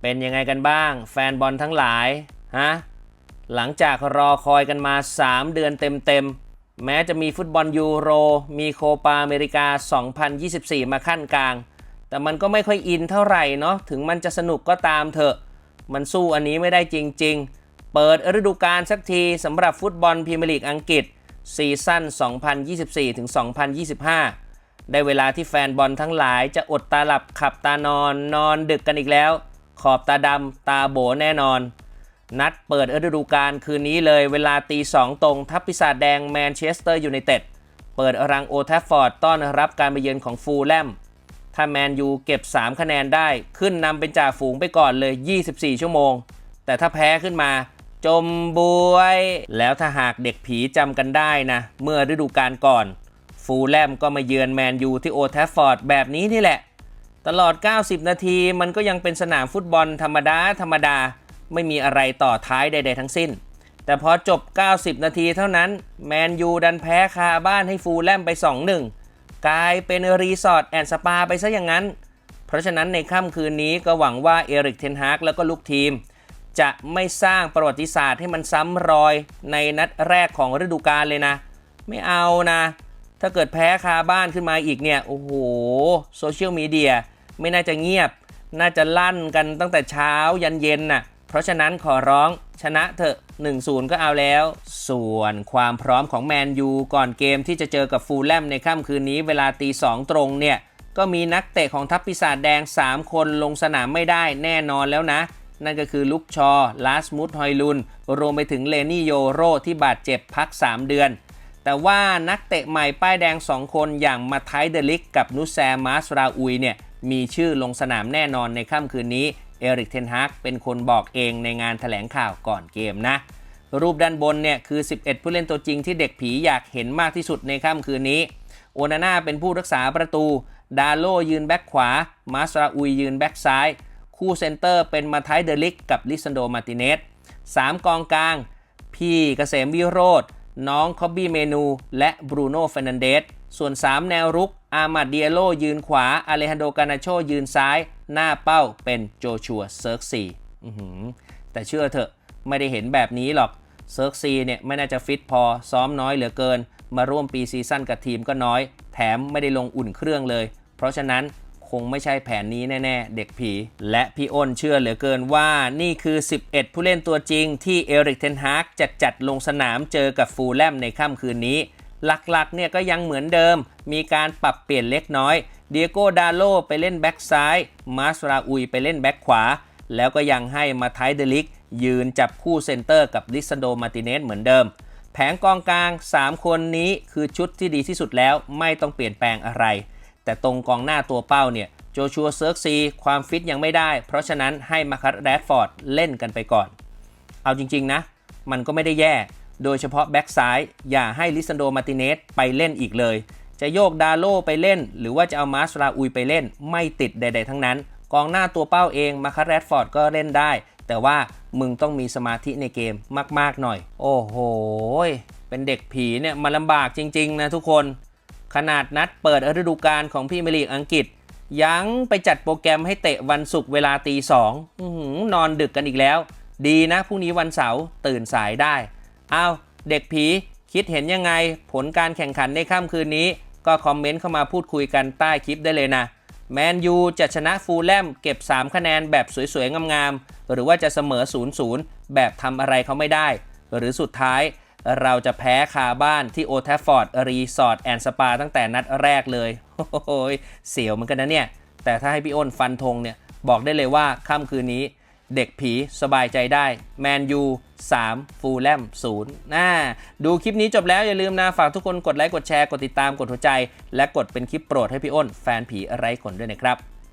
เป็นยังไงกันบ้าง แฟนบอลทั้งหลายฮะหลังจากรอคอยกันมา 3 เดือนเต็มๆ แม้จะมีฟุตบอลยูโร มีโคปาอเมริกา 2024 มาขั้นกลาง แต่มันก็ไม่ค่อยอินเท่าไหร่เนาะถึงมันจะสนุกก็ตามเถอะ มันสู้อันนี้ไม่ได้จริง ๆ เปิดฤดูกาลสักทีสำหรับฟุตบอลพรีเมียร์ลีกอังกฤษซีซั่น 2024-2025 ได้เวลาที่แฟนบอลทั้งหลายจะอดตาหลับขับตานอนนอนดึกกันอีกแล้ว ขอบตาดำตาโบแน่นอน นัดเปิดฤดูกาลคืนนี้เลยเวลาตีสองตรง ทัพปีศาจแดงแมนเชสเตอร์ยูไนเต็ดเปิดรังโอทัฟฟอร์ดต้อนรับการไปเยือนของฟูลแลมถ้าแมนยูเก็บ 3 คะแนนได้ขึ้นนำเป็นจ่าฝูงไปก่อนเลย 24 ชั่วโมง แต่ถ้าแพ้ขึ้นมา จมบวย แล้วถ้าหากเด็กผีจำกันได้นะ เมื่อฤดูกาลก่อน ฟูลแลมก็มาเยือนแมนยูที่โอทัฟฟอร์ดแบบนี้นี่แหละ ตลอด 90 นาทีมันก็ยังเป็นสนามฟุตบอลธรรมดา ธรรมดา ไม่มีอะไรต่อท้ายใด ๆ ทั้งสิ้น แต่พอจบ 90 นาทีเท่านั้น แมนยูดันแพ้คาบ้านให้ฟูลแลมไป 2-1 กลายเป็นรีสอร์ทแอนด์สปาไปซะอย่างนั้น เพราะฉะนั้นในค่ำคืนนี้ก็หวังว่าเอริกเทนฮากแล้วก็ลูกทีม จะไม่สร้างประวัติศาสตร์ให้มันซ้ำรอยในนัดแรกของฤดูกาลเลยนะ ไม่เอานะ ถ้าเกิดแพ้คาบ้านขึ้นมาอีกเนี่ย โอ้โห โซเชียลมีเดียไม่น่าจะเงียบ น่าจะลั่นกันตั้งแต่เช้ายันเย็นน่ะ เพราะฉะนั้นขอร้องชนะเถอะ 1-0 ก็เอาแล้ว ส่วนความพร้อมของแมนยูก่อนเกมที่จะเจอกับฟูลแลมในค่ำคืนนี้เวลาตีสองตรงเนี่ย ก็มีนักเตะของทัพปีศาจแดง 3 คนลงสนามไม่ได้แน่นอนแล้วนะ นั่นก็คือลุกชอ ลาสมุดฮอยลุน รวมไปถึงเลนี่โยโรที่บาดเจ็บพัก 3 เดือน แต่ว่านักเตะใหม่ป้ายแดง 2 คนอย่างมาไทเดลิกกับนุแซมาสราอุยเนี่ยมีชื่อลงสนามแน่นอนในค่ำคืนนี้ เอริกเทนฮากเป็นคนบอกเองในงานถแถลงข่าวก่อนเกมนะ รูปด้านบนเนี่ยคือ 11 ผู้เล่นตัวจริงที่เด็กผีอยากเห็นมากที่สุดในค่ำคืนนี้ โอนาน่าเป็นผู้รักษาประตู ดาโลยืนแบ็คขวา มาสราอุยยืนแบ็คซ้าย คู่เซนเตอร์เป็นมาไทเดลิกกับลิซันโดมาติเนส3กองกลาง พี่เกษมวิโรธ น้องคอบบี้เมนูและบรูโน่เฟรนันเดสส่วน 3 แนวรุก อามาดเดียโลยืนขวา อเลฮันโดกานาโชยืนซ้าย หน้าเป้าเป็นโจชัวเซิร์กซีแต่เชื่อเถอะไม่ได้เห็นแบบนี้หรอก เซิร์กซีเนี่ยไม่น่าจะฟิตพอซ้อมน้อยเหลือเกิน มาร่วมปีซีซั่นกับทีมก็น้อย แถมไม่ได้ลงอุ่นเครื่องเลย เพราะฉะนั้น คงไม่ใช่แผนนี้แน่ ๆ เด็กผี และพี่อ้นเชื่อเหลือเกินว่านี่คือ 11 ผู้เล่นตัวจริงที่เอริกเทนฮากจะจัดลงสนามเจอกับฟูลแลมในค่ำคืนนี้ หลักๆเนี่ยก็ยังเหมือนเดิม มีการปรับเปลี่ยนเล็กน้อยเดียโกดาโลไปเล่นแบ็กซ้ายมาสราอุยไปเล่นแบ็กขวา แล้วก็ยังให้มาไทเดลิก ยืนจับคู่เซนเตอร์กับลิซโดมาติเนสเหมือนเดิม แผงกองกลาง 3 คนนี้คือชุดที่ดีที่สุดแล้วไม่ต้องเปลี่ยนแปลงอะไร แต่ตรงกองหน้าตัวเป้าเนี่ยโจชัวเซิร์กซีความฟิตยังไม่ได้ เพราะฉะนั้นให้มาคัตแรดฟอร์ดเล่นกันไปก่อน เอาจริง ๆ นะ มันก็ไม่ได้แย่ โดยเฉพาะแบ็กซ้าย อย่าให้ลิซันโดมาติเนสไปเล่นอีกเลย จะโยกดาโลไปเล่น หรือว่าจะเอามาสราอุยไปเล่น ไม่ติดใด ๆ ทั้งนั้น กองหน้าตัวเป้าเองมาคัตแรดฟอร์ดก็เล่นได้ แต่ว่ามึงต้องมีสมาธิในเกมมาก ๆ หน่อย โอ้โห เป็นเด็กผีเนี่ยมันลำบากจริง ๆ นะทุกคน ขนาดนัดเปิดฤดูกาลของพรีเมียร์ลีกอังกฤษ ยังไปจัดโปรแกรมให้เตะวันศุกร์เวลาตีสองนอนดึกกันอีกแล้ว ดีนะพรุ่งนี้วันเสาร์ตื่นสายได้อ้าเด็กผีคิดเห็นยังไง ผลการแข่งขันในค่ำคืนนี้ ก็คอมเมนต์เข้ามาพูดคุยกันใต้คลิปได้เลยนะแมนยูจะชนะฟูลแลมเก็บ 3 คะแนนแบบสวยๆ งามๆ หรือว่าจะเสมอ 0-0 แบบทำอะไรเขาไม่ได้ หรือสุดท้าย เราจะแพ้คาบ้านที่โอทัฟฟอร์ดรีสอร์ทแอนด์สปาตั้งแต่นัดแรกเลยโอ้โหเสียวเหมือนกันนะเนี่ย แต่ถ้าให้พี่อ้นฟันธงเนี่ย บอกได้เลยว่าค่ำคืนนี้เด็กผีสบายใจได้ แมนยู 3 ฟูลแลม0น่าดูคลิปนี้จบแล้วอย่าลืมนะ ฝากทุกคนกดไลค์ กดแชร์ กดติดตาม กดหัวใจ และกดเป็นคลิปโปรดให้พี่อ้น แฟนผีไร้ขนด้วยนะครับ